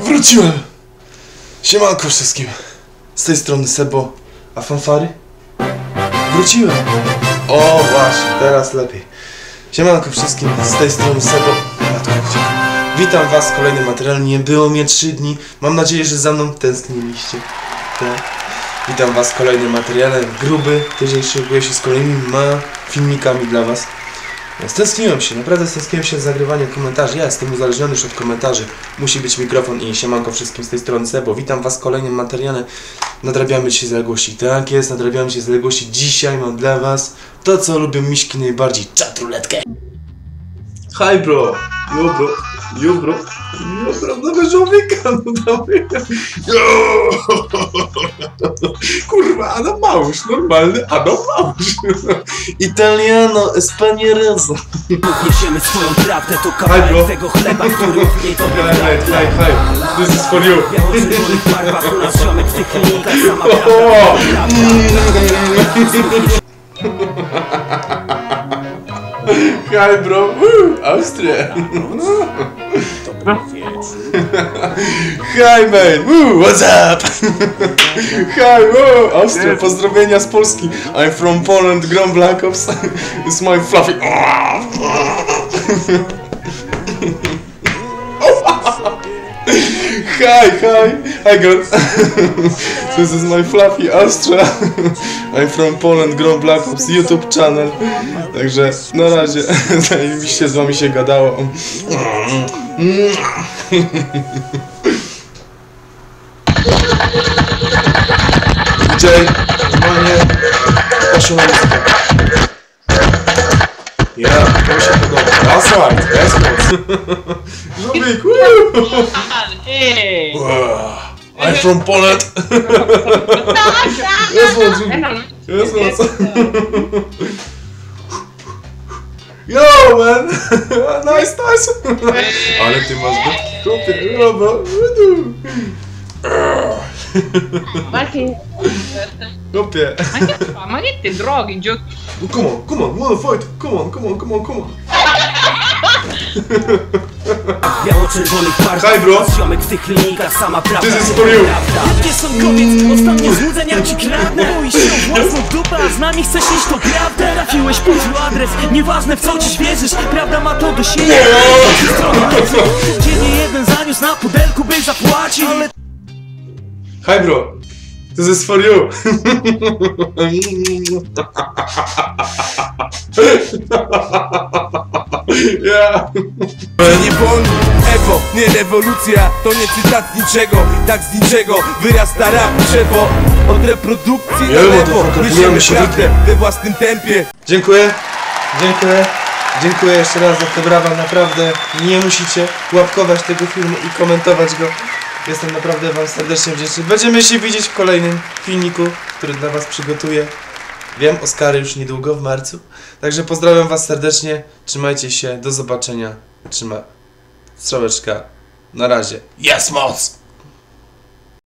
Wróciłem! Siemanko wszystkim. Z tej strony Sebo. A fanfary? Wróciłem. O, właśnie, teraz lepiej. Siemanko wszystkim, z tej strony Sebo. Witam was w kolejnym materiale. Nie było mnie 3 dni. Mam nadzieję, że za mną tęskniliście. Tak. Witam was w kolejnym materiale. Gruby tydzień szykuje się z kolejnymi ma filmikami dla was. Stęskniłem się, naprawdę stęskniłem się z zagrywaniem komentarzy. Ja jestem uzależniony już od komentarzy. Musi być mikrofon i siemanko wszystkim z tej strony Sebo. Witam Was w kolejnym materiale. Nadrabiamy dzisiaj zaległości. Tak jest, nadrabiamy dzisiaj zaległości. Dzisiaj mam dla Was to, co lubią miśki najbardziej. Czatruletkę. Hi bro. Yo bro. Yo bro. Nowy człowieka. No dawaj. Kurwa, Adam Małusz. Normalny Adam Małusz. Italiano, Espaniaroso. Niesiemy swoją prawdę, to kawałek tego chleba, który nie tobie Hi, hi, hi, hi. This is for you. Biało-czerwonych barwach u nas ziomek w tych klinikach Sama O! prawda, Hi bro, Woo! Austria. Hi man, Woo! what's up? Hi, woo! Austria, pozdrowienia z Polski. I'm from Poland, Gram Black Ops. It's my fluffy. Hi, hi, hi girl. This is my fluffy Austria. I'm from Poland, Gram Black Ops YouTube channel. Także na razie zajebiście z wami się gadało. Jay, normalnie poszło na. Dá sorte, 10 pontos. Zumbico, uh! I'm from Poland! Eu sou o Zumbico. Eu sou. Yo, man! nice, nice! Ale ty masz do kupy, robo! Ma che... Doppie! Ma che fa? Te droghi? Giochi? Come on, come on, wanna fight! Come on, come on, come on, come on! Biało-czerwonych nas ziomek w tych klinikach Sama prawda, This is for you. Jakie są kobiet, ostatnie złudzenia ci kradnę. Boisz się własną dupę, a z nami chcesz iść to prawda. Trafiłeś adres, nieważne w co dziś wierzysz. Prawda ma to do siebie, gdzie nie jeden zaniósł na pudelku by zapłacił. Ale Hi, bro. This is for you. Yeah. Nie wolno, Ewo, nie rewolucja To nie cytat z niczego, tak z niczego Wyrasta rap drzewo Od reprodukcji to lewo się prawdę we własnym tempie Dziękuję. Dziękuję. Dziękuję jeszcze raz za te brawa. Naprawdę nie musicie łapkować tego filmu i komentować go. Jestem naprawdę Wam serdecznie wdzięczny. Będziemy się widzieć w kolejnym filmiku, który dla Was przygotuję. Wiem, Oscary już niedługo, w marcu. Także pozdrawiam Was serdecznie. Trzymajcie się. Do zobaczenia. Trzyma. Strzałeczka. Na razie. Jest moc!